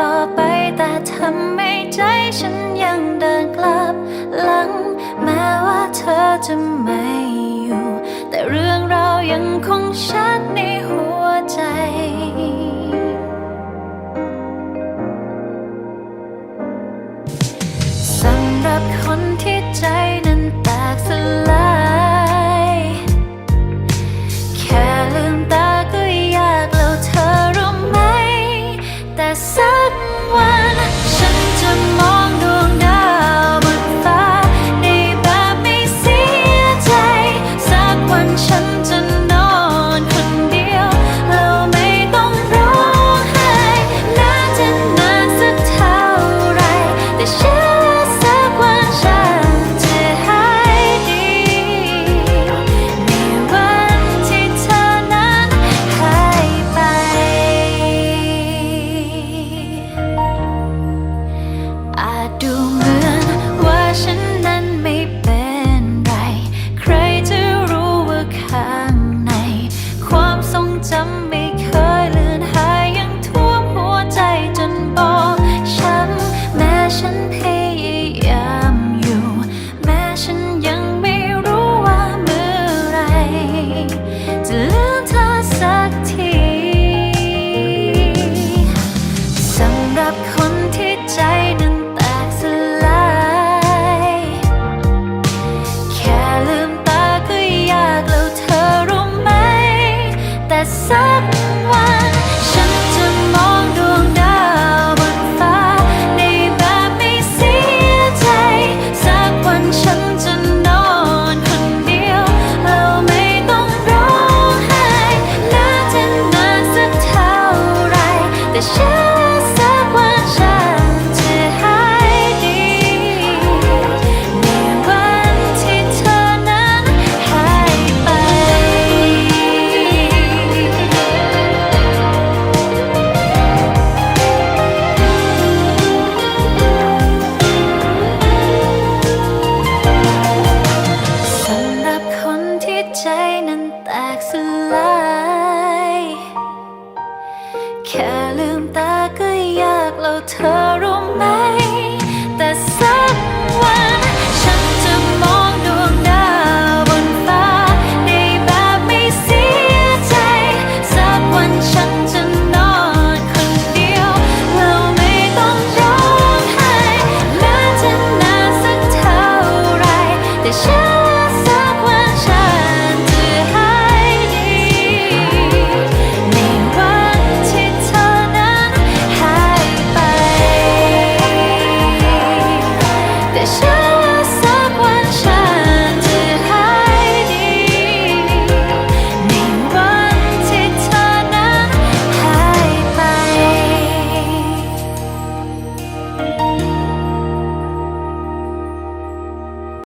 ต่อไปแต่ทำไม่ใจฉันยังเดินกลับหลัง แม้ว่าเธอจะไม่อยู่ แต่เรื่องราวยังคงช้ อาจดูเหมือนว่าฉันนั้นไม่เป็นไร ใครจะรู้ว่าข้างใน ความทรงจำไม่เคยเลือนหายยังท่วมหัวใจจนบอกช้ำแม้ฉันพยายามอยู่ แม้ฉันยังไม่รู้ว่าเมื่อไร จะเลืมเธอสักทีสำหรับ